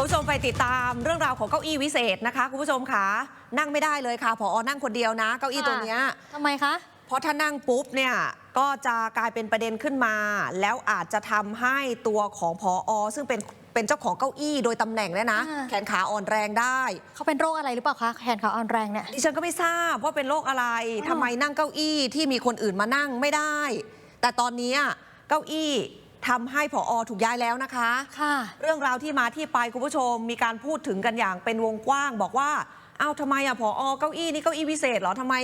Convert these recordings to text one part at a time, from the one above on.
คุณผู้ชมไปติดตามเรื่องราวของเก้าอี้วิเศษนะคะคุณผู้ชมค่ะนั่งไม่ได้เลยค่ะผอนั่งคนเดียวนะ เก้าอี้ตัวเนี้ยทำไมคะ เพราะถ้านั่งปุ๊บเนี่ยก็จะกลายเป็นประเด็นขึ้นมา แล้วอาจจะทำให้ตัวของพอซึ่งเป็นเป็นเจ้าของเก้าอี้โดยตำแหน่งเนี่ยนะอ่าแขนขาอ่อนแรงได้ เขาเป็นโรคอะไรหรือเปล่าคะแขนขาอ่อนแรงเนี่ยดิฉันก็ไม่ทราบว่าเป็นโรคอะไรอ๋อทำไมนั่งเก้าอี้ที่มีคนอื่นมานั่งไม่ได้ แต่ตอนนี้เก้าอี้ ทำให้ผอถูกย้ายแล้วนะคะค่ะ เรื่องราวที่มาที่ไปคุณผู้ชมมีการพูดถึงกันอย่างเป็นวงกว้าง บอกว่าอ้าวทำไมอะผอเก้าอี้นี่เก้าอี้วิเศษเหรอทำไม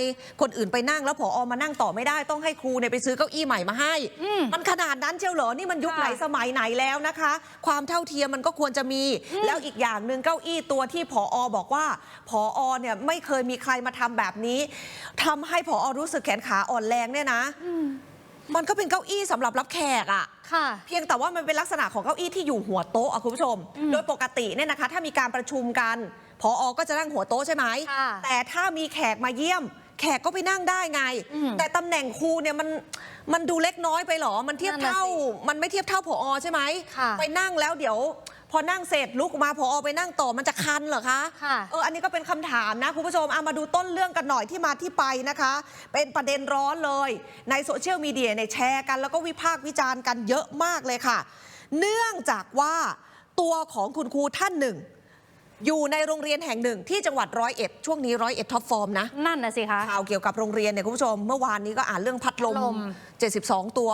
คนอื่นไปนั่งแล้วผอมานั่งต่อไม่ได้ต้องให้ครูเนี่ยไปซื้อเก้าอี้ใหม่มาให้อืมมันขนาดนั้นเชียวเหรอนี่มันยุคค่ะไหนสมัยไหนแล้วนะคะ ความเท่าเทียมมันก็ควรจะมี แล้วอีกอย่างหนึ่งเก้าอี้ตัวที่ผอบอกว่าผอเนี่ยไม่เคยมีใครมาทำแบบนี้ทำให้ผอรู้สึกแขนขาอ่อนแรงเนี่ยนะอื มมันก็เป็นเก้าอี้สำหรับรับแขกอะค่ะ เพียงแต่ว่ามันเป็นลักษณะของเก้าอี้ที่อยู่หัวโต๊ะอะคุณผู้ชม อืมโดยปกติเนี่ยนะคะ ถ้ามีการประชุมกันพออก็จะนั่งหัวโต๊ะใช่ไหมค่ะแต่ถ้ามีแขกมาเยี่ยม แขกก็ไปนั่งได้ไง อืมแต่ตำแหน่งครูเนี่ยมันมันดูเล็กน้อยไปเหรอมันเทียบนั่นน่ะเท่าสิมันไม่เทียบเท่าพออใช่ไหมค่ะ ไปนั่งแล้วเดี๋ยว พอนั่งเสร็จลุกมาพออไปนั่งต่อมันจะคันเหรอคะค่ะ เอออันนี้ก็เป็นคำถามนะคุณผู้ชมเอามาดูต้นเรื่องกันหน่อยที่มาที่ไปนะคะ เป็นประเด็นร้อนเลย ในโซเชียลมีเดียเนี่ยแชร์กันแล้วก็วิพากษ์วิจารณ์กันเยอะมากเลยค่ะ เนื่องจากว่าตัวของคุณครูท่านหนึ่ง อยู่ในโรงเรียนแห่งหนึ่งที่จังหวัดร้อยเอ็ดช่วงนี้ร้อยเอ็ดท็อปฟอร์มนะ นั่นน่ะสิคะ ข่าวเกี่ยวกับโรงเรียนเนี่ยคุณผู้ชม เมื่อวานนี้ก็อ่านเรื่องพัดลพัดลมม72 ตัว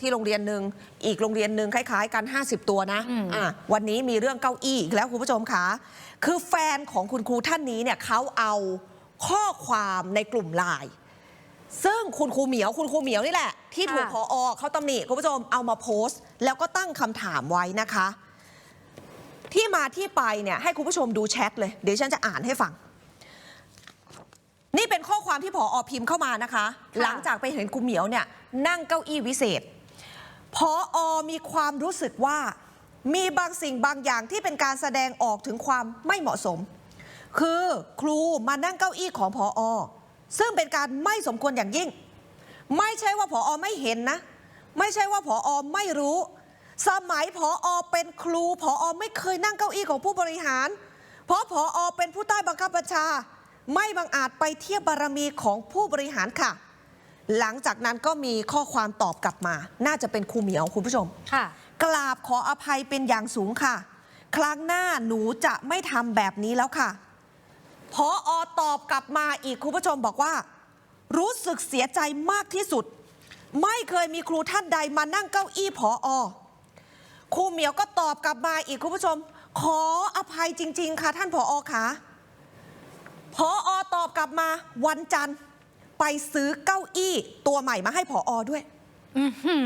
ที่โรงเรียนหนึ่งอีกโรงเรียนหนึ่งคล้าย ๆ กัน 50 ตัวนะอืมอะวันนี้มีเรื่องเก้าอี้อีกแล้วคุณผู้ชมคะคือแฟนของคุณครูท่านนี้เนี่ยเขาเอาข้อความในกลุ่มไลน์ซึ่งคุณครูเหมียวคุณครูเหมียวนี่แหละ ที่ถูกพออเขาตำหนิคุณผู้ชมเอามาโพสต์ แล้วก็ตั้งคำถามไว้นะคะ ที่มาที่ไปเนี่ยให้คุณผู้ชมดูแชทเลย เดี๋ยวฉันจะอ่านให้ฟัง นี่เป็นข้อความที่ผออพิมพ์เข้ามานะคะค่ะหลังจากไปเห็นครูเหมียวเนี่ยนั่งเก้าอี้วิเศษ พออมีความรู้สึกว่า มีบางสิ่งบางอย่างที่เป็นการแสดงออกถึงความไม่เหมาะสม คือครูมานั่งเก้าอี้ของพออซึ่งเป็นการไม่สมควรอย่างยิ่ง ไม่ใช่ว่าผออไม่เห็นนะ ไม่ใช่ว่าผออไม่รู้ สมัยผออเป็นครูผออไม่เคยนั่งเก้าอี้ของผู้บริหาร เพราะผออเป็นผู้ใต้บังคับบัญชา ไม่บังอาจไปเทียบบารมีของผู้บริหารค่ะ หลังจากนั้นก็มีข้อความตอบกลับมา น่าจะเป็นครูเหมียวคุณผู้ชม ค่ะ กราบขออภัยเป็นอย่างสูงค่ะ ครั้งหน้าหนูจะไม่ทำแบบนี้แล้วค่ะพออตอบกลับมาอีกคุณผู้ชมบอกว่า รู้สึกเสียใจมากที่สุด ไม่เคยมีครูท่านใดมานั่งเก้าอี้พออครูเหมียวก็ตอบกลับมาอีกคุณผู้ชม ขออภัยจริง ๆ ค่ะท่านผออคะพออตอบกลับมาวันจันทร์ ไปซื้อเก้าอี้ตัวใหม่มาให้ผออด้วย อือหื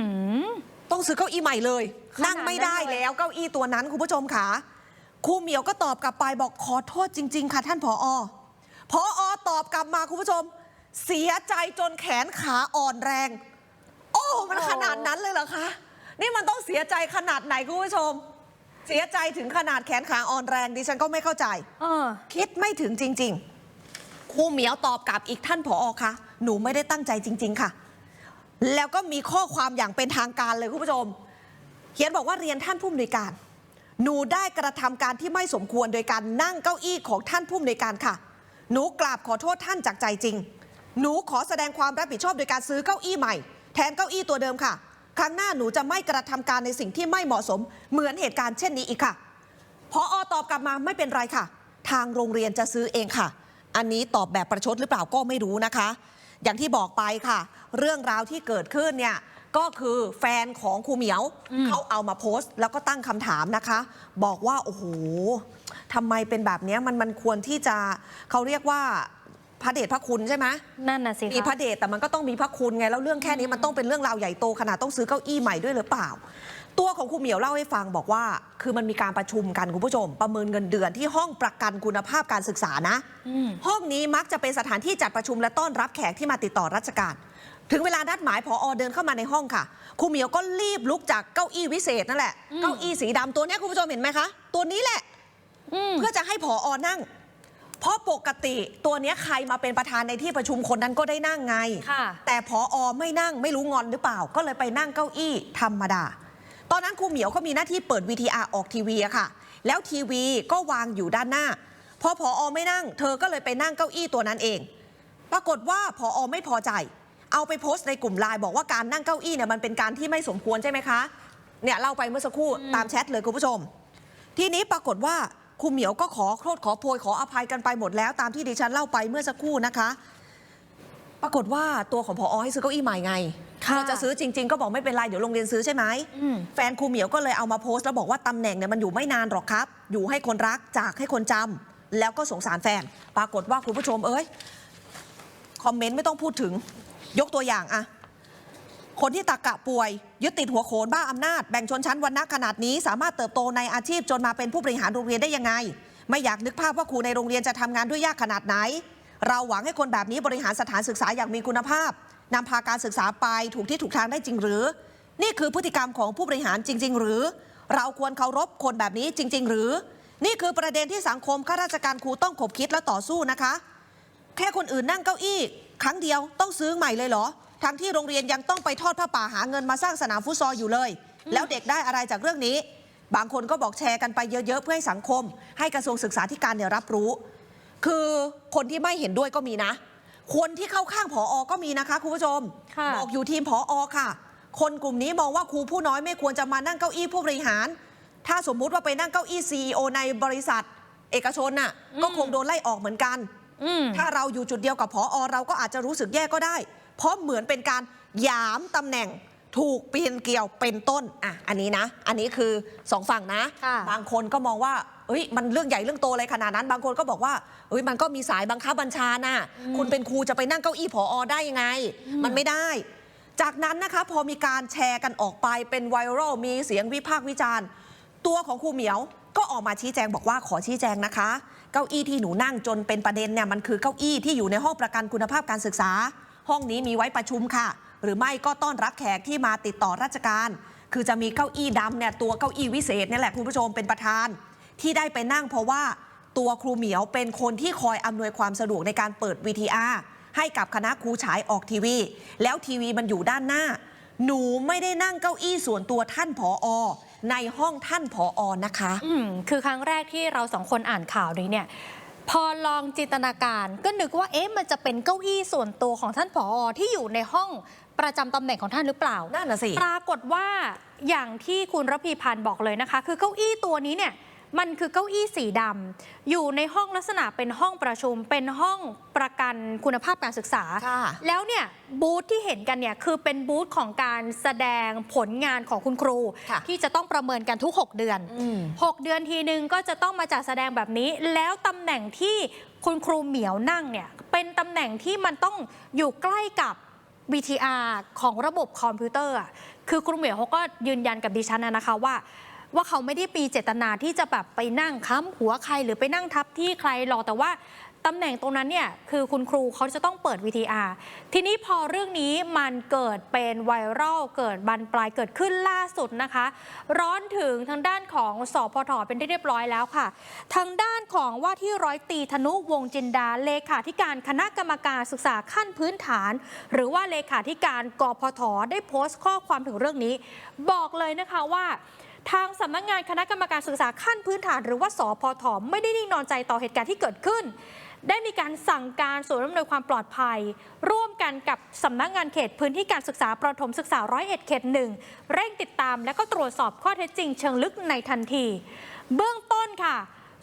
อ ต้องซื้อเก้าอี้ใหม่เลย ขนาดนั้น นั่งไม่ได้เลยแล้วเก้าอี้ตัวนั้น คุณผู้ชมค่ะครูเหมียวก็ตอบกลับไปบอกขอโทษจริง ๆ ค่ะท่านผออพออตอบกลับมาคุณผู้ชม เสียใจจนแขนขาอ่อนแรง โอ้มันขนาดนั้นเลยเหรอคะ นี่มันต้องเสียใจขนาดไหนคุณผู้ชม เสียใจถึงขนาดแขนขาอ่อนแรงดิฉันก็ไม่เข้าใจ เออ คิดไม่ถึงจริง ๆ ครูเหมียวตอบกลับอีกท่านผอคะหนูไม่ได้ตั้งใจจริง ๆ ค่ะ แล้วก็มีข้อความอย่างเป็นทางการเลยคุณผู้ชม เขียนบอกว่าเรียนท่านผู้อำนวยการ หนูได้กระทำการที่ไม่สมควรโดยการนั่งเก้าอี้ของท่านผู้อำนวยการค่ะ หนูกราบขอโทษท่านจากใจจริง หนูขอแสดงความรับผิดชอบโดยการซื้อเก้าอี้ใหม่ แทนเก้าอี้ตัวเดิมค่ะ ครั้งหน้าหนูจะไม่กระทำการในสิ่งที่ไม่เหมาะสม เหมือนเหตุการณ์เช่นนี้อีกค่ะพออตอบกลับมาไม่เป็นไรค่ะ ทางโรงเรียนจะซื้อเองค่ะ อันนี้ตอบแบบประชดหรือเปล่าก็ไม่รู้นะคะ อย่างที่บอกไปค่ะ เรื่องราวที่เกิดขึ้นเนี่ยก็คือแฟนของครูเหมียวอืมเขาเอามาโพสต์ แล้วก็ตั้งคำถามนะคะ บอกว่าโอ้โหทำไมเป็นแบบเนี้ยมันมันควรที่จะเขาเรียกว่าพระเดชพระคุณใช่ไหมนั่นน่ะสิมีพคะระเดชแต่มันก็ต้องมีพระคุณไงแล้วเรื่องแค่นี้มันต้องเป็นเรื่องราวใหญ่โตขนาดต้องซื้อเก้าอี้ใหม่ด้วยหรือเปล่า ตัวของครูเหมียวเล่าให้ฟังบอกว่า คือมันมีการประชุมกันคุณผู้ชม ประเมินเงินเดือนที่ห้องประกันคุณภาพการศึกษานะอืมห้องนี้มักจะเป็นสถานที่จัดประชุมและต้อนรับแขกที่มาติดต่อราชการ ถึงเวลานัดหมายพออเดินเข้ามาในห้องค่ะครูเหมียวก็รีบลุกจากเก้าอี้วิเศษนั่นแหละอืมเก้าอี้สีดำตัวเนี้ยคุณผู้ชมเห็นไหมคะตัวนี้แหละอืมเพื่อจะให้ผออนั่ง เพราะปกติตัวเนี้ยใครมาเป็นประธานในที่ประชุมคนนั้นก็ได้นั่งไงค่ะแต่ผออไม่นั่งไม่รู้งอนหรือเปล่า ก็เลยไปนั่งเก้าอี้ธรรมดา ตอนนั้นครูเหมียวเขามีหน้าที่เปิด VTR ออกทีวีอะค่ะ แล้วทีวีก็วางอยู่ด้านหน้า พอผออไม่นั่ง เธอก็เลยไปนั่งเก้าอี้ตัวนั้นเอง ปรากฏว่าผออไม่พอใจ เอาไปโพสต์ในกลุ่มไลน์บอกว่าการนั่งเก้าอี้เนี่ยมันเป็นการที่ไม่สมควรใช่ไหมคะ เนี่ยเล่าไปเมื่อสักครู่ตามแชทเลยคุณผู้ชม ทีนี้ปรากฏว่าครูเหมียวก็ขอโทษขอโพยขออภัยกันไปหมดแล้วตามที่ดิฉันเล่าไปเมื่อสักครู่นะคะ ปรากฏว่าตัวของพออให้ซื้อเก้าอี้ใหม่ไง พอจะซื้อจริง ๆ ก็บอกไม่เป็นไร เดี๋ยวโรงเรียนซื้อใช่ไหมอืมแฟนครูเหมียวก็เลยเอามาโพสต์แล้วบอกว่าตำแหน่งเนี่ยมันอยู่ไม่นานหรอกครับ อยู่ให้คนรักจากให้คนจำแล้วก็สงสารแฟน ปรากฏว่าคุณผู้ชมเอ้ย คอมเมนต์ไม่ต้องพูดถึง ยกตัวอย่างอะ คนที่ตากะป่วย ยึดติดหัวโขนบ้าอำนาจ แบ่งชนชั้นวรรณะขนาดนี้ สามารถเติบโตในอาชีพจนมาเป็นผู้บริหารโรงเรียนได้ยังไง ไม่อยากนึกภาพว่าครูในโรงเรียนจะทำงานด้วยยากขนาดไหน เราหวังให้คนแบบนี้บริหารสถานศึกษาอย่างมีคุณภาพ นำพาการศึกษาไปถูกที่ถูกทางได้จริงหรือ นี่คือพฤติกรรมของผู้บริหารจริง ๆ หรือ เราควรเคารพคนแบบนี้จริง ๆ หรือ นี่คือประเด็นที่สังคมข้าราชการครูต้องขบคิดและต่อสู้นะคะ แค่คนอื่นนั่งเก้าอี้ ครั้งเดียวต้องซื้อใหม่เลยเหรอทั้งที่โรงเรียนยังต้องไปทอดผ้าป่าหาเงินมาสร้างสนามฟุตซอลอยู่เลย แล้วเด็กได้อะไรจากเรื่องนี้ บางคนก็บอกแชร์กันไปเยอะๆ เพื่อให้สังคม ให้กระทรวงศึกษาธิการเนี่ยรับรู้ คือคนที่ไม่เห็นด้วยก็มีนะ คนที่เข้าข้างผออก็มีนะคะคุณผู้ชม ค่ะ บอกอยู่ทีมผออค่ะ คนกลุ่มนี้มองว่าครูผู้น้อยไม่ควรจะมานั่งเก้าอี้ผู้บริหาร ถ้าสมมุติว่าไปนั่งเก้าอี้ CEO ในบริษัท เอกชนน่ะ ก็คงโดนไล่ออกเหมือนกัน อืม ถ้าเราอยู่จุดเดียวกับพออเราก็อาจจะรู้สึกแย่ก็ได้ เพราะเหมือนเป็นการหยามตำแหน่งถูกเปลี่ยนเกี่ยวเป็นต้นอะอันนี้นะ อันนี้คือสองฝั่งนะ ค่ะ บางคนก็มองว่า เอ้ยมันเรื่องใหญ่เรื่องโตอะไรขนาดนั้น บางคนก็บอกว่าเอ้ยมันก็มีสายบังคับบัญชาน่ะคุณเป็นครูจะไปนั่งเก้าอี้ผออได้ยังไง มันไม่ได้ จากนั้นนะคะพอมีการแชร์กันออกไปเป็นไวรัลมีเสียงวิพากษ์วิจารณ์ ตัวของครูเหมียวก็ออกมาชี้แจงบอกว่าขอชี้แจงนะคะ เก้าอี้ที่หนูนั่งจนเป็นประเด็นเนี่ยมันคือเก้าอี้ที่อยู่ในห้องประกันคุณภาพการศึกษา ห้องนี้มีไว้ประชุมค่ะ หรือไม่ก็ต้อนรับแขกที่มาติดต่อราชการ คือจะมีเก้าอี้ดำเนี่ยตัวเก้าอี้วิเศษเนี่ยแหละคุณผู้ชมเป็นประธาน ที่ได้ไปนั่งเพราะว่าตัวครูเหมียวเป็นคนที่คอยอำนวยความสะดวกในการเปิด VTR ให้กับคณะครูฉายออกทีวี แล้วทีวีมันอยู่ด้านหน้า หนูไม่ได้นั่งเก้าอี้ส่วนตัวท่านผอในห้องท่านผอนะคะ อืมคือครั้งแรกที่เราสองคนอ่านข่าวนี้เนี่ย พอลองจินตนาการก็นึกว่าเอ๊ะมันจะเป็นเก้าอี้ส่วนตัวของท่านผอที่อยู่ในห้องประจำตำแหน่งของท่านหรือเปล่า นั่นน่ะสิ ปรากฏว่าอย่างที่คุณระพีพันธ์บอกเลยนะคะ คือเก้าอี้ตัวนี้เนี่ย มันคือเก้าอี้สีดำอยู่ในห้องลักษณะเป็นห้องประชุม เป็นห้องประกันคุณภาพการศึกษาค่ะแล้วเนี่ยบูธที่เห็นกันเนี่ยคือเป็นบูธของการแสดงผลงานของคุณครูค่ะที่จะต้องประเมินกันทุก 6 เดือนอืม6เดือนทีนึงก็จะต้องมาจัดแสดงแบบนี้ แล้วตำแหน่งที่คุณครูเหมียวนั่งเนี่ยเป็นตำแหน่งที่มันต้องอยู่ใกล้กับ VTR ของระบบคอมพิวเตอร์อะคือครูเหมียวเขาก็ยืนยันกับดิฉันนะนะคะว่า ว่าเขาไม่ได้มีเจตนาที่จะแบบไปนั่งค้ำหัวใครหรือไปนั่งทับที่ใครหรอกแต่ว่าตำแหน่งตรงนั้นเนี่ยคือคุณครูเขาจะต้องเปิด VTR ทีนี้พอเรื่องนี้มันเกิดเป็นไวรัลเกิดบานปลายเกิดขึ้นล่าสุดนะคะ ร้อนถึงทางด้านของสอพทเป็นที่เรียบร้อยแล้วค่ะ ทางด้านของว่าที่ร้อยตีธนุวงจินดาเลขาธิการคณะกรรมการศึกษาขั้นพื้นฐาน หรือว่าเลขาธิการกพทได้โพสต์ข้อความถึงเรื่องนี้ บอกเลยนะคะว่า ทางสำนักงานคณะกรรมการศึกษาขั้นพื้นฐานหรือว่าสพทไม่ได้นิ่งนอนใจต่อเหตุการณ์ที่เกิดขึ้น ได้มีการสั่งการส่วนย์อำนวยความปลอดภัย ร่วมกันกับสำนักงานเขตพื้นที่การศึกษาประถมศึกษาร้อยเอ็ดเขตหนึ่งเร่งติดตามและก็ตรวจสอบข้อเท็จจริงเชิงลึกในทันที เบื้องต้นค่ะ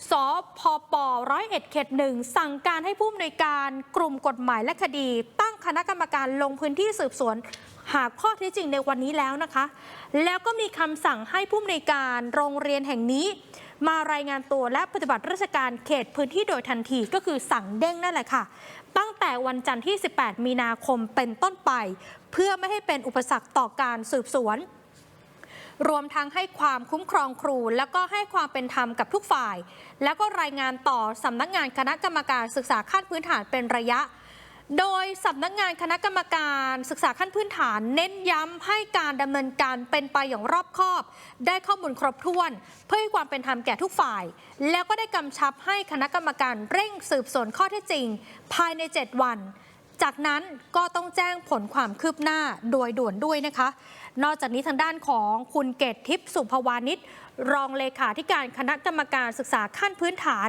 สพปร้อยเอ็ดเขตหนึ่งสั่งการให้ผู้อำนวยการกลุ่มกฎหมายและคดี ตั้งคณะกรรมการลงพื้นที่สืบสวน หาข้อเท็จจริงในวันนี้แล้วนะคะ แล้วก็มีคำสั่งให้ผู้อำนวยการโรงเรียนแห่งนี้ มารายงานตัวและปฏิบัติราชการเขตพื้นที่โดยทันทีก็คือสั่งเด้งนั่นแหละค่ะ ตั้งแต่วันจันทร์ที่ 18 มีนาคมเป็นต้นไป เพื่อไม่ให้เป็นอุปสรรคต่อการสืบสวนรวมทั้งให้ความคุ้มครองครู แล้วก็ให้ความเป็นธรรมกับทุกฝ่าย แล้วก็รายงานต่อสำนักงานคณะกรรมการศึกษาขั้นพื้นฐานเป็นระยะ โดยสำนักงานคณะกรรมการศึกษาขั้นพื้นฐาน เน้นย้ำให้การดำเนินการเป็นไปอย่างรอบคอบ ได้ข้อมูลครบถ้วน เพื่อให้ความเป็นธรรมแก่ทุกฝ่าย แล้วก็ได้กำชับให้คณะกรรมการเร่งสืบสวนข้อเท็จจริง ภายใน 7 วัน จากนั้นก็ต้องแจ้งผลความคืบหน้าโดยด่วนด้วยนะคะ นอกจากนี้ทางด้านของคุณเกตทิพย์สุภวานิชรองเลขาธิการคณะกรรมการศึกษาขั้นพื้นฐาน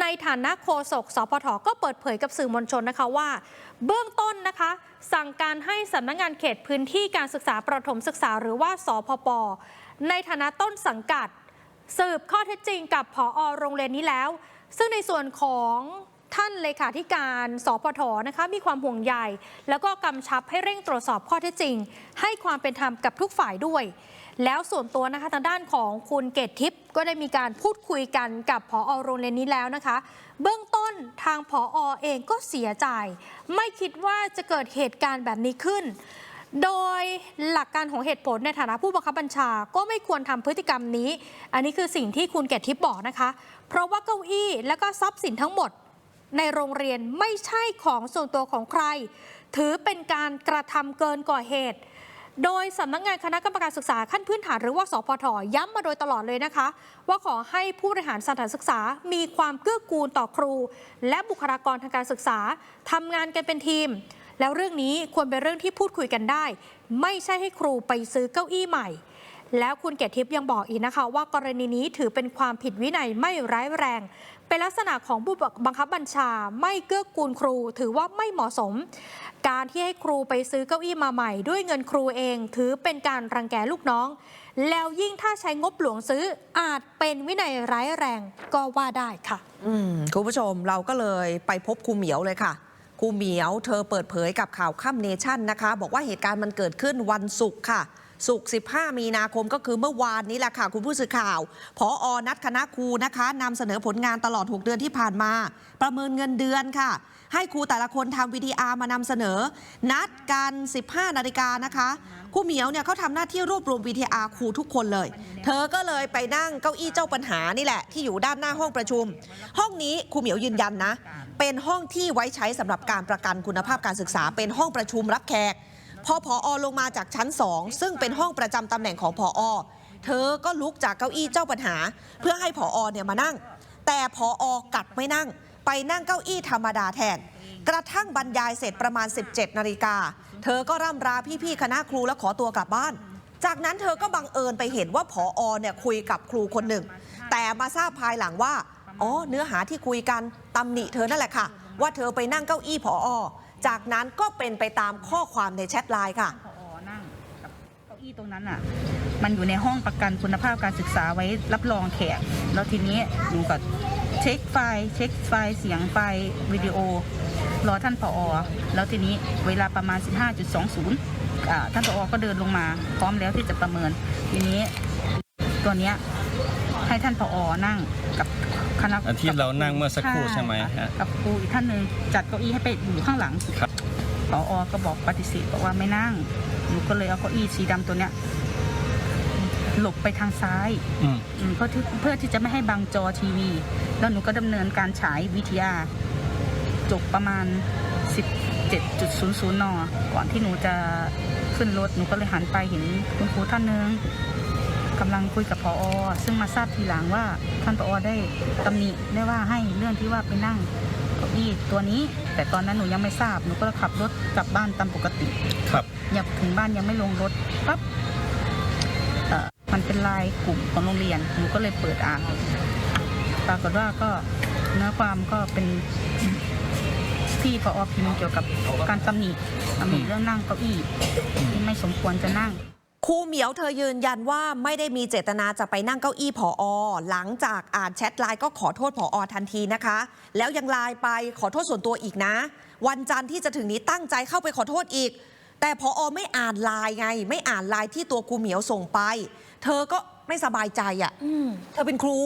ในฐานะโฆษกสพทก็เปิดเผยกับสื่อมวลชนนะคะว่า เบื้องต้นนะคะ สั่งการให้สำนักงานเขตพื้นที่การศึกษาประถมศึกษาหรือว่าสพปในฐานะต้นสังกัด สืบข้อเท็จจริงกับผอโรงเรียนนี้แล้ว ซึ่งในส่วนของ ท่านเลขาธิการสพทนะคะมีความห่วงใย แล้วก็กำชับให้เร่งตรวจสอบข้อเท็จจริง ให้ความเป็นธรรมกับทุกฝ่ายด้วย แล้วส่วนตัวนะคะทางด้านของคุณเกตทิพย์ก็ได้มีการพูดคุยกันกับผอโรงเรียนนี้แล้วนะคะ เบื้องต้นทางผอเองก็เสียใจ ไม่คิดว่าจะเกิดเหตุการณ์แบบนี้ขึ้น โดยหลักการของเหตุผลในฐานะผู้บังคับบัญชาก็ไม่ควรทำพฤติกรรมนี้ อันนี้คือสิ่งที่คุณเกตทิพย์บอกนะคะ เพราะว่าเก้าอี้และก็ทรัพย์สินทั้งหมด ในโรงเรียนไม่ใช่ของส่วนตัวของใคร ถือเป็นการกระทำเกินกว่าเหตุ โดยสำนักงานคณะกรรมการศึกษาขั้นพื้นฐานหรือว่าสพทย้ำมาโดยตลอดเลยนะคะ ว่าขอให้ผู้บริหารสถานศึกษา มีความเกื้อกูลต่อครู และบุคลากรทางการศึกษาทำงานกันเป็นทีม แล้วเรื่องนี้ควรเป็นเรื่องที่พูดคุยกันได้ ไม่ใช่ให้ครูไปซื้อเก้าอี้ใหม่ แล้วคุณเกียรติทิพย์ยังบอกอีกนะคะ ว่ากรณีนี้ถือเป็นความผิดวินัยไม่ร้ายแรง เป็นลักษณะของผู้บังคับบัญชา ไม่เกื้อกูลครู ถือว่าไม่เหมาะสม การที่ให้ครูไปซื้อเก้าอี้มาใหม่ ด้วยเงินครูเอง ถือเป็นการรังแกลูกน้อง แล้วยิ่งถ้าใช้งบหลวงซื้ออาจเป็นวินัยร้ายแรงก็ว่าได้ค่ะอืมคุณผู้ชมเราก็เลยไปพบครูเหมียวเลยค่ะครูเหมียวเธอเปิดเผยกับข่าวค่ำเนชั่นนะคะ บอกว่าเหตุการณ์มันเกิดขึ้นวันศุกร์ค่ะ ศุกร์15 มีนาคมก็คือเมื่อวานนี้แหละค่ะคุณผู้สื่อข่าว พออนัดคณะครูนะคะนำเสนอผลงานตลอด 6 เดือนที่ผ่านมา ประเมินเงินเดือนค่ะ ให้ครูแต่ละคนทำวิดีอาร์มานำเสนอ นัดกัน 15 นาฬิกานะคะครูเหมียวเนี่ยเขาทำหน้าที่รวบรวม VTR ครูทุกคนเลย เธอก็เลยไปนั่งเก้าอี้เจ้าปัญหานี่แหละ ที่อยู่ด้านหน้าห้องประชุม ห้องนี้ครูเหมียวยืนยันนะ เป็นห้องที่ไว้ใช้สำหรับการประกันคุณภาพการศึกษาเป็นห้องประชุมรับแขก พอพอลงมาจากชั้น2ซึ่งเป็นห้องประจำตำแหน่งของพอเธอก็ลุกจากเก้าอี้เจ้าปัญหา เพื่อให้พอเนี่ยมานั่ง แต่พอกัดไม่นั่ง ไปนั่งเก้าอี้ธรรมดาแทน กระทั่งบรรยายเสร็จประมาณ 17 นาฬิกา เธอก็ร่ำราพี่ๆคณะครูแล้วขอตัวกลับบ้าน จากนั้นเธอก็บังเอิญไปเห็นว่าผอเนี่ยคุยกับครูคนหนึ่ง แต่มาทราบภายหลังว่าอ๋อเนื้อหาที่คุยกันตำหนิเธอนั่นแหละค่ะ ว่าเธอไปนั่งเก้าอี้ผอ จากนั้นก็เป็นไปตามข้อความในแชทไลน์ค่ะพอนั่งกับเก้าอี้ตรงนั้นอะ มันอยู่ในห้องประกันคุณภาพการศึกษาไว้รับรองแขก แล้วทีนี้หนูก็เช็คไฟล์เช็คไฟล์เสียงไฟล์วิดีโอ รอท่านผอแล้วทีนี้เวลาประมาณ 15.20อ่าท่านผอก็เดินลงมา พร้อมแล้วที่จะประเมิน ทีนี้ตัวเนี้ยให้ท่านผอนั่งกับ คณะอันที่เรานั่งเมื่อสักครู่ใช่ไหมฮะกับครูอีกท่านหนึ่งจัดเก้าอี้ให้ไปอยู่ข้างหลังครับผออก็บอกปฏิเสธบอกว่าไม่นั่งหนูก็เลยเอาเก้าอี้สีดำตัวเนี้ยหลบไปทางซ้ายอืมอืมเพื่อที่เพื่อที่จะไม่ให้บังจอทีวี แล้วหนูก็ดำเนินการฉาย VTR จบประมาณ 17.00 น ก่อนที่หนูจะขึ้นรถหนูก็เลยหันไปเห็นคุณครูท่านหนึง กำลังคุยกับพออซึ่งมาทราบทีหลังว่าท่านพออได้ตำหนิได้ว่าให้เรื่องที่ว่าไปนั่งเก้าอี้ตัวนี้ แต่ตอนนั้นหนูยังไม่ทราบหนูก็ขับรถกลับบ้านตามปกติครับยังถึงบ้านยังไม่ลงรถปั๊บเอ่อมันเป็นไลายกลุ่มของโรงเรียนหนูก็เลยเปิดอ่านปรากฏว่าก็เนื้อความก็เป็นที่พอพิมพ์เกี่ยวกับการตำหนิตำหนิเรื่องนั่งเก้าอี้ที่ไม่สมควรจะนั่ง ครูเหมียวเธอยืนยันว่าไม่ได้มีเจตนาจะไปนั่งเก้าอี้ผอหลังจากอ่านแชทไลน์ก็ขอโทษผอทันทีนะคะ แล้วยังไลน์ไปขอโทษส่วนตัวอีกนะ วันจันทร์ที่จะถึงนี้ตั้งใจเข้าไปขอโทษอีก แต่ผอไม่อ่านไลน์ไง ไม่อ่านไลน์ที่ตัวครูเหมียวส่งไป เธอก็ไม่สบายใจอะ่ะอืมเธอเป็นครู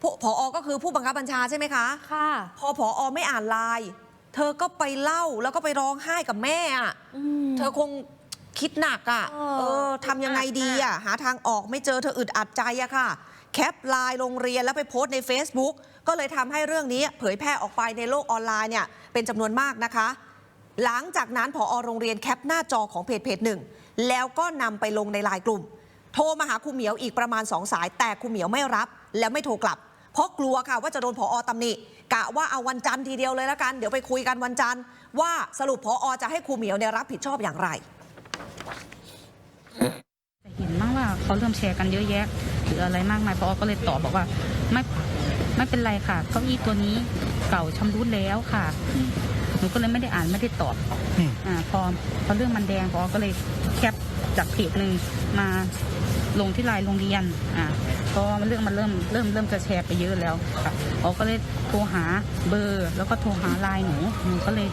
ผู้ผอก็คือผู้บังคับบัญชาใช่ไหมคะค่ะพอผอไม่อ่านไลน์เธอก็ไปเล่าแล้วก็ไปร้องไห้กับแม่อะอืมเธอคง คิดหนักอะ่ะ เออเออทำยังไงดีอะ่ะ หาทางออกไม่เจอเธออึดอัดใจอะค่ะ แคปไลน์โรงเรียนแล้วไปโพสต์ใน Facebook ก็เลยทำให้เรื่องนี้เผยแพร่ออกไปในโลกออนไลน์เนี่ยเป็นจำนวนมากนะคะ หลังจากนั้นผอโรงเรียนแคปหน้าจอของเพจเพจหนึ่งแล้วก็นำไปลงในไลน์กลุ่ม โทรมาหาครูเหมียวอีกประมาณสองสาย แต่ครูเหมียวไม่รับ แล้วไม่โทรกลับ เพราะกลัวค่ะว่าจะโดนผอตำหนิกะว่าเอาวันจันทร์ทีเดียวเลยแล้วกัน เดี๋ยวไปคุยกันวันจันทร์ว่าสรุปผอจะให้ครูเหมียวเนี่ยรับผิดชอบอย่างไร เขาเริ่มแชร์กันเยอะแยะ หรืออะไรมากมายพอก็เลยตอบบอกว่าไม่ไม่เป็นไรค่ะเก้าอี้ตัวนี้เก่าชำรุดแล้วค่ะหนูก็เลยไม่ได้อ่านไม่ได้ตอบอืมอ่าพอพอเรื่องมันแดงพอก็เลยแคปจากเพจหนึ่งมาลงที่ไลน์โรงเรียนอ่าพอมันเรื่องมันเริ่มเริ่มเริ่มจะแชร์ไปเยอะแล้วค่ะพอก็เลยโทรหาเบอร์ แล้วก็โทรหาไลน์หนูหนูก็เลย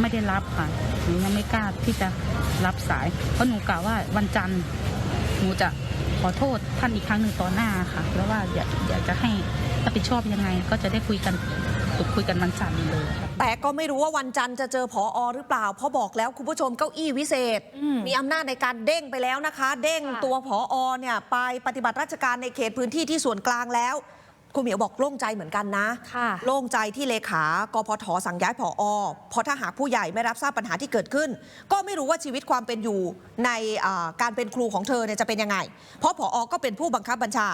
ไม่ได้รับค่ะหนูยังไม่กล้าที่จะรับสาย เพราะหนูกล่าวว่าวันจันทร์หนูจะขอโทษท่านอีกครั้งหนึ่งต่อหน้าค่ะ แล้วว่าอยากอยากจะให้รับผิดชอบยังไง ก็จะได้คุยกันคุยกันวันจันทร์เลยค่ะแต่ก็ไม่รู้ว่าวันจันทร์จะเจอผออหรือเปล่า เพราะบอกแล้วคุณผู้ชมเก้าอี้วิเศษอืมมีอำนาจในการเด้งไปแล้วนะคะ เด้งค่ะตัวผออเนี่ยไปปฏิบัติราชการในเขตพื้นที่ที่ส่วนกลางแล้ว คุณเหมียวบอกโล่งใจเหมือนกันนะค่ะโล่งใจที่เลขากพทสั่งย้ายผออเพราะถ้าหากผู้ใหญ่ไม่รับทราบปัญหาที่เกิดขึ้น ก็ไม่รู้ว่าชีวิตความเป็นอยู่ในอ่าการเป็นครูของเธอเนี่ยจะเป็นยังไง เพราะผออก็เป็นผู้บังคับบัญชา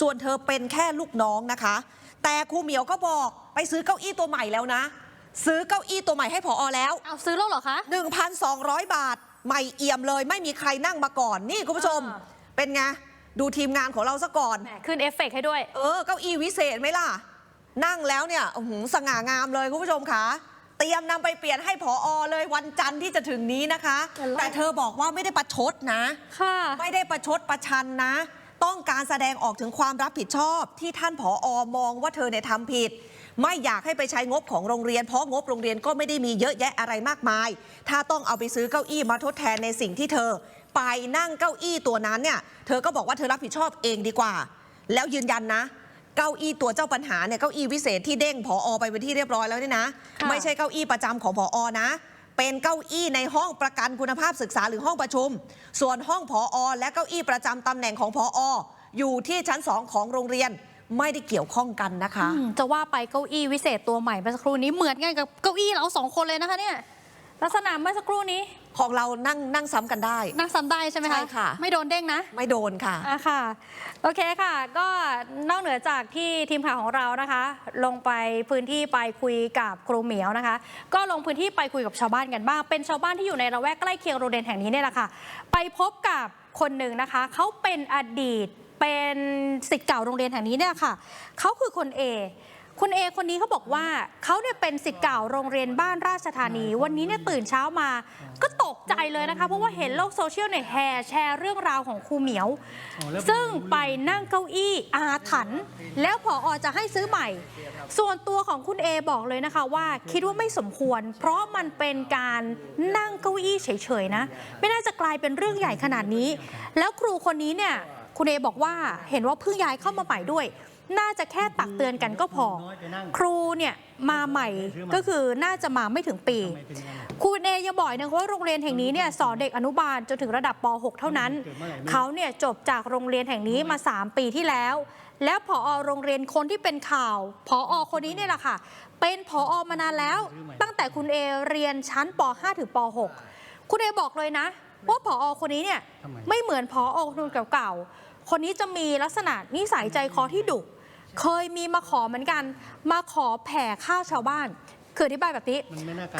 ส่วนเธอเป็นแค่ลูกน้องนะคะ แต่ครูเหมียวก็บอกไปซื้อเก้าอี้ตัวใหม่แล้วนะ ซื้อเก้าอี้ตัวใหม่ให้ผออแล้วเอาซื้อแล้วเหรอคะ1,200 บาทใหม่เอี่ยมเลย ไม่มีใครนั่งมาก่อนนี่คุณผู้ชมอ่าเป็นไง ดูทีมงานของเราซะก่อน แหมขึ้นเอฟเฟกต์ให้ด้วย เออเก้าอี้วิเศษไหมล่ะ นั่งแล้วเนี่ยอื้อหือสง่างามเลยคุณผู้ชมคะเตรียมนำไปเปลี่ยนให้ผออเลยวันจันทร์ที่จะถึงนี้นะคะ แต่ละ แต่เธอบอกว่าไม่ได้ประชดนะ ค่ะ ไม่ได้ประชดประชันนะ ต้องการแสดงออกถึงความรับผิดชอบ ที่ท่านผออมองว่าเธอเนี่ยทำผิด ไม่อยากให้ไปใช้งบของโรงเรียน เพราะงบโรงเรียนก็ไม่ได้มีเยอะแยะอะไรมากมาย ถ้าต้องเอาไปซื้อเก้าอี้มาทดแทนในสิ่งที่เธอ ไปนั่งเก้าอี้ตัวนั้นเนี่ย เธอก็บอกว่าเธอรับผิดชอบเองดีกว่า แล้วยืนยันนะ เก้าอี้ตัวเจ้าปัญหาเนี่ยเก้าอี้วิเศษที่เด้งผออไปเป็นที่เรียบร้อยแล้วเนี่ยนะค่ะไม่ใช่เก้าอี้ประจำของผออนะ เป็นเก้าอี้ในห้องประกันคุณภาพศึกษาหรือห้องประชุม ส่วนห้องผออและเก้าอี้ประจำตำแหน่งของผอออยู่ที่ชั้นสองของโรงเรียนไม่ได้เกี่ยวข้องกันนะคะอืมจะว่าไปเก้าอี้วิเศษตัวใหม่เมื่อสักครู่นี้เหมือนกันกับเก้าอี้เราสองคนเลยนะคะเนี่ย ลักษณะเมื่อสักครู่นี้ของเรานั่งนั่งซ้ำกันได้ นั่งซ้ำได้ใช่ไหมคะใช่ค่ะ ไม่โดนเด้งนะ ไม่โดนค่ะ อะค่ะ โอเคค่ะ ก็นอกเหนือจากที่ทีมข่าวของเรานะคะ ลงไปพื้นที่ไปคุยกับครูเหมียวนะคะ ก็ลงพื้นที่ไปคุยกับชาวบ้านกันบ้าง เป็นชาวบ้านที่อยู่ในระแวกใกล้เคียงโรงเรียนแห่งนี้เนี่ยแหละค่ะ ไปพบกับคนหนึ่งนะคะ เขาเป็นอดีต เป็นสิทธิ์เก่าโรงเรียนแห่งนี้เนี่ยค่ะ เขาคือคนเอ คุณเอคนนี้เขาบอกว่าเขาเนี่ยเป็นสิทธิ์เก่าโรงเรียนบ้านราชธานี วันนี้เนี่ยตื่นเช้ามา ก็ตกใจเลยนะคะ เพราะว่าเห็นโลกโซเชียลเนี่ยแห่แชร์เรื่องราวของครูเหมียว ซึ่งไปนั่งเก้าอี้อาถรรพ์แล้วผออจะให้ซื้อใหม่ ส่วนตัวของคุณเอบอกเลยนะคะว่าคิดว่าไม่สมควร เพราะมันเป็นการนั่งเก้าอี้เฉยๆนะ ไม่น่าจะกลายเป็นเรื่องใหญ่ขนาดนี้ แล้วครูคนนี้เนี่ยคุณเอบอกว่าเห็นว่าเพิ่งย้ายเข้ามาใหม่ด้วย น่าจะแค่ตักเตือนกันก็พอ ครูเนี่ยมาใหม่ก็คือน่าจะมาไม่ถึงปี คุณเอยังบอกอีกนะว่าโรงเรียนแห่งนี้เนี่ยสอนเด็กอนุบาลจนถึงระดับป .6 เท่านั้น เขาเนี่ยจบจากโรงเรียนแห่งนี้มา 3 ปีที่แล้ว แล้วผอโรงเรียนคนที่เป็นข่าวผอคนนี้เนี่ยแหละค่ะ เป็นผอมานานแล้ว ตั้งแต่คุณเอเรียนชั้นป .5 ถึงป .6 คุณเอบอกเลยนะว่าผอคนนี้เนี่ยไม่เหมือนผอคนเก่าๆ คนนี้จะมีลักษณะนิสัยใจคอที่ดุ เคยมีมาขอเหมือนกัน มาขอแผ่ข้าวชาวบ้านคืออธิบายแบบนี้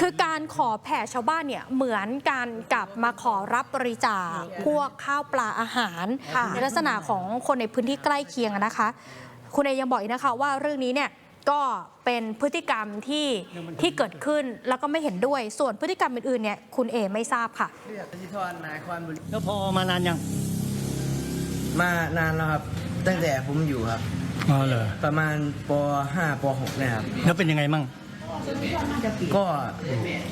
คือการขอแผ่ชาวบ้านเนี่ยเหมือนการกับมาขอรับบริจาคพวกข้าวปลาอาหารค่ะในลักษณะของคนในพื้นที่ใกล้เคียงอะนะคะ คุณเอยังบอกอีกนะคะว่าเรื่องนี้เนี่ยก็เป็นพฤติกรรมที่ที่เกิดขึ้นแล้วก็ไม่เห็นด้วยส่วนพฤติกรรมอื่นๆเนี่ยคุณเอไม่ทราบค่ะเรียกอธิธรนายความบุรีแล้วพอมานานยัง มานานแล้วครับ ตั้งแต่ผมอยู่ครับ อ๋อเหรอประมาณป .5 ป .6 เนี่ยครับแล้วเป็นยังไงมั่งก็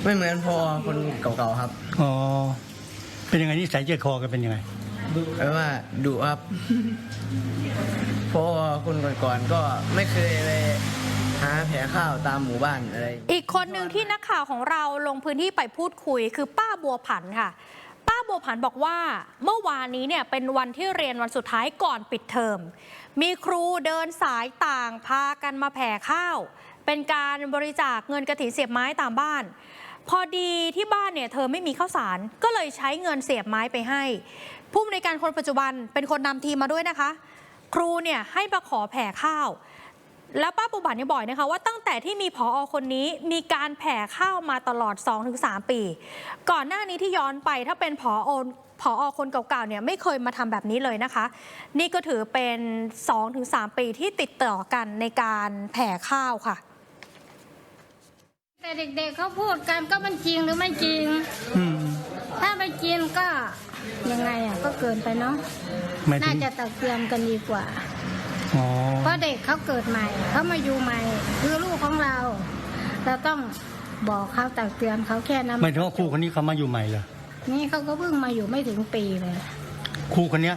ไม่เหมือนพอคนเก่าๆครับอ๋อเป็นยังไงนิสัยใจคอกันเป็นยังไงแปลว่าดุครับเพราะว่าคนก่อนๆก็ไม่เคยเลยหาแผงข้าวตามหมู่บ้านอะไรอีกคนหนึ่งที่นักข่าวของเราลงพื้นที่ไปพูดคุยคือป้าบัวผันค่ะป้าบัวผันบอกว่าเมื่อวานนี้เนี่ยเป็นวันที่เรียนวันสุดท้ายก่อนปิดเทอม มีครูเดินสายต่างพากันมาแผ่ข้าว เป็นการบริจาคเงินกระถินเสียบไม้ตามบ้าน พอดีที่บ้านเนี่ยเธอไม่มีข้าวสาร ก็เลยใช้เงินเสียบไม้ไปให้ ผู้อำนวยการคนปัจจุบันเป็นคนนำทีมมาด้วยนะคะ ครูเนี่ยให้มาขอแผ่ข้าว แล้วป้าปูบันเนี่ยบอกนะคะว่าตั้งแต่ที่มีผออคนนี้มีการแผ่ข้าวมาตลอด 2-3 ปี ก่อนหน้านี้ที่ย้อนไปถ้าเป็นผออผผอคนเก่าๆเนี่ยไม่เคยมาทำแบบนี้เลยนะคะ นี่ก็ถือเป็น 2-3 ปีที่ติดต่อกันในการแผ่ข้าวค่ะ แต่เด็กๆเขาพูดกันก็มันจริงหรือไม่จริงอืมถ้าไม่จริงก็ยังไงอะก็เกินไปเนาะหมายถึน่างจะตักเตือนกันดีกว่า อ๋อเพราะเด็กเขาเกิดใหม่เขามาอยู่ใหม่ คือลูกของเรา เราต้องบอกเขาตักเตือนเขาแค่นั้นหมายถึงว่าครูคนนี้เขามาอยู่ใหม่เหรอนี่เขาก็เพิ่งมาอยู่ไม่ถึงปีเลยครูคนเนี้ย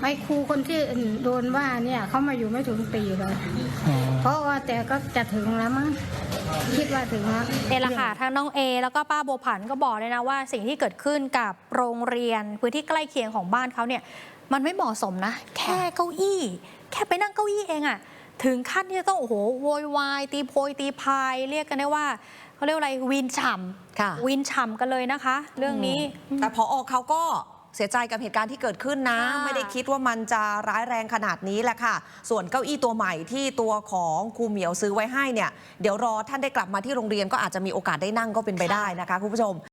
ไม่ครูคนที่โดนว่าเนี่ยเขามาอยู่ไม่ถึงปีเลยอ๋อเพราะว่าแต่ก็จะถึงแล้วมั้งคิดว่าถึงแล้วเอละค่ะทั้งน้องเอ แล้วก็ป้าโบวผันก็บอกเลยนะว่า สิ่งที่เกิดขึ้นกับโรงเรียนพื้นที่ใกล้เคียงของบ้านเขาเนี่ย มันไม่เหมาะสมนะ แค่เก้าอี้ แค่ไปนั่งเก้าอี้เองอะถึงขั้นที่จะต้องโอ้โหโวยวายตีโพยตีพายเรียกกันได้ว่าเขาเรียกว่าอะไรวินฉ่ค่ะำวินฉ่ำกันเลยนะคะ เรื่องนี้แต่พอเขาก็เสียใจกับเหตุการณ์ที่เกิดขึ้นนะค่ะไม่ได้คิดว่ามันจะร้ายแรงขนาดนี้แหละค่ะ ส่วนเก้าอี้ตัวใหม่ที่ตัวของครูเหมียวซื้อไว้ให้เนี่ย เดี๋ยวรอท่านได้กลับมาที่โรงเรียนก็อาจจะมีโอกาสได้นั่งก็เป็นไปได้นะคะคุณผู้ชม